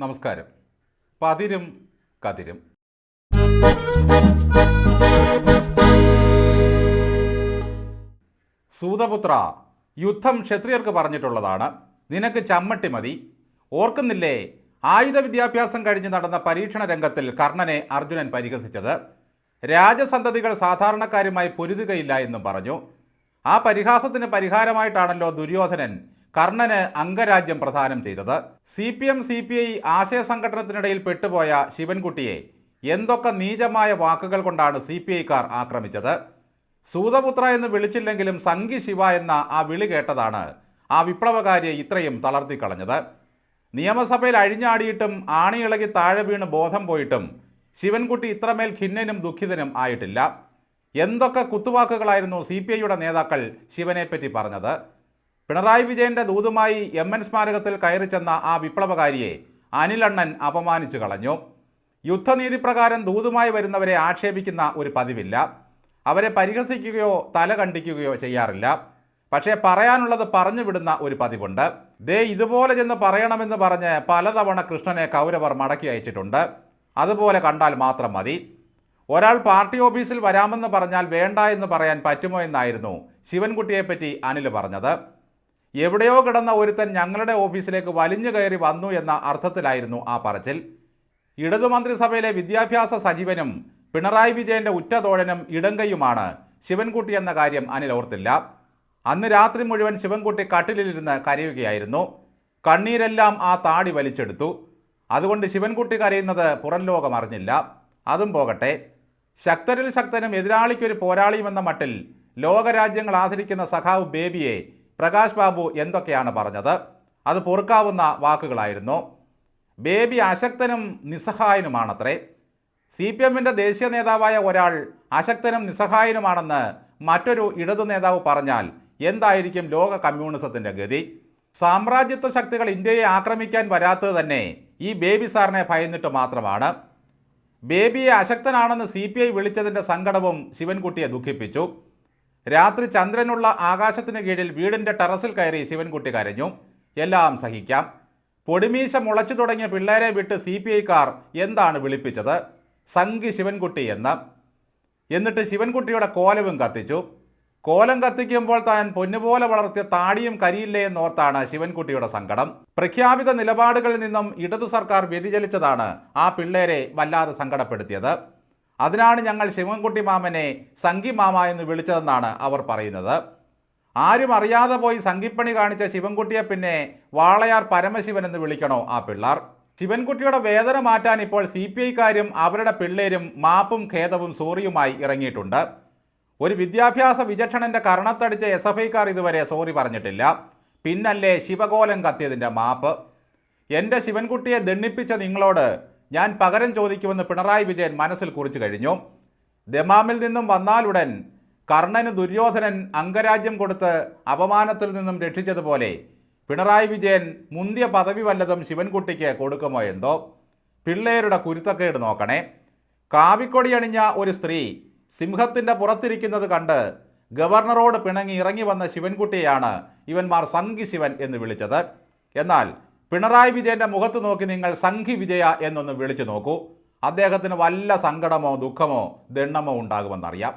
നമസ്കാരം. പതിരും കതിരും. സൂതപുത്ര യുദ്ധം ക്ഷത്രിയർക്ക് പറഞ്ഞിട്ടുള്ളതാണ്. നിനക്ക് ചമ്മട്ടി മതി. ഓർക്കുന്നില്ലേ? ആയുധ വിദ്യാഭ്യാസം കഴിഞ്ഞ് നടന്ന പരീക്ഷണ രംഗത്തിൽ കർണനെ അർജുനൻ പരിഹസിച്ചത്. രാജസന്തതികൾ സാധാരണക്കാരുമായി പൊരുതുകയില്ല എന്നും പറഞ്ഞു. ആ പരിഹാസത്തിന് പരിഹാരമായിട്ടാണല്ലോ ദുര്യോധനൻ കർണന് അംഗരാജ്യം പ്രദാനം ചെയ്തത്. C P M C P I ആശയ സംഘടനത്തിനിടയിൽ പെട്ടുപോയ ശിവൻകുട്ടിയെ എന്തൊക്കെ നീചമായ വാക്കുകൾ കൊണ്ടാണ് സി പി ഐക്കാർ ആക്രമിച്ചത്? സൂതപുത്ര എന്ന് വിളിച്ചില്ലെങ്കിലും സംഘി ശിവ എന്ന ആ വിളി കേട്ടതാണ് ആ വിപ്ലവകാരിയെ ഇത്രയും തളർത്തിക്കളഞ്ഞത്. നിയമസഭയിൽ അഴിഞ്ഞാടിയിട്ടും ആണിയിളകി താഴെ വീണ് ബോധം പോയിട്ടും ശിവൻകുട്ടി ഇത്രമേൽ ഖിന്നനും ദുഃഖിതനും ആയിട്ടില്ല. എന്തൊക്കെ കുത്തുവാക്കുകളായിരുന്നു സി പി ഐയുടെ നേതാക്കൾ ശിവനെപ്പറ്റി പറഞ്ഞത്? പിണറായി വിജയന്റെ ദൂതുമായി എം എൻ സ്മാരകത്തിൽ കയറി ചെന്ന ആ വിപ്ലവകാരിയെ അനിലണ്ണൻ അപമാനിച്ചു കളഞ്ഞു. യുദ്ധനീതി പ്രകാരം ദൂതുമായി വരുന്നവരെ ആക്ഷേപിക്കുന്ന ഒരു പതിവില്ല. അവരെ പരിഹസിക്കുകയോ തല കണ്ടിക്കുകയോ ചെയ്യാറില്ല. പക്ഷേ പറയാനുള്ളത് പറഞ്ഞു വിടുന്ന ഒരു പതിവുണ്ട്. ദേ ഇതുപോലെ ചെന്ന് പറയണമെന്ന് പറഞ്ഞ് പലതവണ കൃഷ്ണനെ കൗരവർ മടക്കി അയച്ചിട്ടുണ്ട്. അതുപോലെ കണ്ടാൽ മാത്രം മതി. ഒരാൾ പാർട്ടി ഓഫീസിൽ വരാമെന്ന് പറഞ്ഞാൽ വേണ്ട എന്ന് പറയാൻ പറ്റുമോ എന്നായിരുന്നു ശിവൻകുട്ടിയെപ്പറ്റി അനിൽ പറഞ്ഞത്. എവിടെയോ കിടന്ന ഒരുത്തൻ ഞങ്ങളുടെ ഓഫീസിലേക്ക് വലിഞ്ഞു കയറി വന്നു എന്ന അർത്ഥത്തിലായിരുന്നു ആ പറച്ചിൽ. ഇടതുമന്ത്രിസഭയിലെ വിദ്യാഭ്യാസ സജീവനും പിണറായി വിജയന്റെ ഉറ്റതോഴനും ഇടങ്കയുമാണ് ശിവൻകുട്ടി എന്ന കാര്യം അനിൽ ഓർത്തില്ല. അന്ന് രാത്രി മുഴുവൻ ശിവൻകുട്ടി കട്ടിലിരുന്ന് കരയുകയായിരുന്നു. കണ്ണീരെല്ലാം ആ താടി വലിച്ചെടുത്തു. അതുകൊണ്ട് ശിവൻകുട്ടി കരയുന്നത് പുറം ലോകം അറിഞ്ഞില്ല. അതും പോകട്ടെ. ശക്തരിൽ ശക്തനും എതിരാളിക്കൊരു പോരാളിയുമെന്ന മട്ടിൽ ലോകരാജ്യങ്ങൾ ആദരിക്കുന്ന സഖാവ് ബേബിയെ പ്രകാശ് ബാബു എന്തൊക്കെയാണ് പറഞ്ഞത്? അത് പൊറുക്കാവുന്ന വാക്കുകളായിരുന്നു. ബേബി അശക്തനും നിസ്സഹായനുമാണത്രേ. സി പി എമ്മിന്റെ ദേശീയ നേതാവായ ഒരാൾ അശക്തനും നിസ്സഹായനുമാണെന്ന് മറ്റൊരു ഇടതു നേതാവ് പറഞ്ഞാൽ എന്തായിരിക്കും ലോക കമ്മ്യൂണിസത്തിന്റെ ഗതി? സാമ്രാജ്യത്വ ശക്തികൾ ഇന്ത്യയെ ആക്രമിക്കാൻ വരാത്തത് തന്നെ ഈ ബേബി സാറിനെ ഭയന്നിട്ട് മാത്രമാണ്. ബേബിയെ അശക്തനാണെന്ന് സി പി ഐ വിളിച്ചതിന്റെ സങ്കടവും ശിവൻകുട്ടിയെ ദുഃഖിപ്പിച്ചു. രാത്രി ചന്ദ്രനുള്ള ആകാശത്തിന് കീഴിൽ വീടിന്റെ ടെറസിൽ കയറി ശിവൻകുട്ടി കരഞ്ഞു. എല്ലാം സഹിക്കാം. പൊടിമീശ മുളച്ചു തുടങ്ങിയ പിള്ളേരെ വിട്ട് സി പി ഐക്കാർ എന്താണ് വിളിപ്പിച്ചത്? സംഘി ശിവൻകുട്ടി എന്ന്. എന്നിട്ട് ശിവൻകുട്ടിയുടെ കോലവും കത്തിച്ചു. കോലം കത്തിക്കുമ്പോൾ താൻ പൊന്നുപോലെ വളർത്തിയ താടിയും കരിയില്ലേ എന്നോർത്താണ് ശിവൻകുട്ടിയുടെ സങ്കടം. പ്രഖ്യാപിത നിലപാടുകളിൽ നിന്നും ഇടതു സർക്കാർ വ്യതിചലിച്ചതാണ് ആ പിള്ളേരെ വല്ലാതെ സങ്കടപ്പെടുത്തിയത്. അതിനാണ് ഞങ്ങൾ ശിവൻകുട്ടി മാമനെ സംഗി മാമ എന്ന് വിളിച്ചതെന്നാണ് അവർ പറയുന്നത്. ആരും അറിയാതെ പോയി സംഘിപ്പണി കാണിച്ച ശിവൻകുട്ടിയെ പിന്നെ വാളയാർ പരമശിവൻ എന്ന് വിളിക്കണോ ആ പിള്ളാർ? ശിവൻകുട്ടിയുടെ വേദന മാറ്റാൻ ഇപ്പോൾ സി പി ഐക്കാരും അവരുടെ പിള്ളേരും മാപ്പും ഖേദവും സോറിയുമായി ഇറങ്ങിയിട്ടുണ്ട്. ഒരു വിദ്യാഭ്യാസ വിചക്ഷണന്റെ കർണത്തടിച്ച എസ് എഫ് ഐക്കാർ ഇതുവരെ സോറി പറഞ്ഞിട്ടില്ല. പിന്നല്ലേ ശിവകോലം കത്തിയതിന്റെ മാപ്പ്. എന്റെ ശിവൻകുട്ടിയെ ദണ്ണിപ്പിച്ച നിങ്ങളോട് ഞാൻ പകരം ചോദിക്കുമെന്ന് പിണറായി വിജയൻ മനസ്സിൽ കുറിച്ചു കഴിഞ്ഞു. ദമാമിൽ നിന്നും വന്നാലുടൻ കർണന് ദുര്യോധനൻ അംഗരാജ്യം കൊടുത്ത് അപമാനത്തിൽ നിന്നും രക്ഷിച്ചതുപോലെ പിണറായി വിജയൻ മുന്തിയ പദവി വല്ലതും ശിവൻകുട്ടിക്ക് കൊടുക്കുമോ എന്തോ? പിള്ളേരുടെ കുരുത്തക്കേട് നോക്കണേ. കാവിക്കൊടി അണിഞ്ഞ ഒരു സ്ത്രീ സിംഹത്തിന്റെ പുറത്തിരിക്കുന്നത് കണ്ട് ഗവർണറോട് പിണങ്ങി ഇറങ്ങി വന്ന ശിവൻകുട്ടിയെയാണ് ഇവന്മാർ സംഘി ശിവൻ എന്ന് വിളിച്ചത്. എന്നാൽ പിണറായി വിജയന്റെ മുഖത്ത് നോക്കി നിങ്ങൾ സംഘി വിജയ എന്നൊന്ന് വിളിച്ചു നോക്കൂ. അദ്ദേഹത്തിന് വല്ല സങ്കടമോ ദുഃഖമോ ദണ്ണമോ ഉണ്ടാകുമെന്നറിയാം.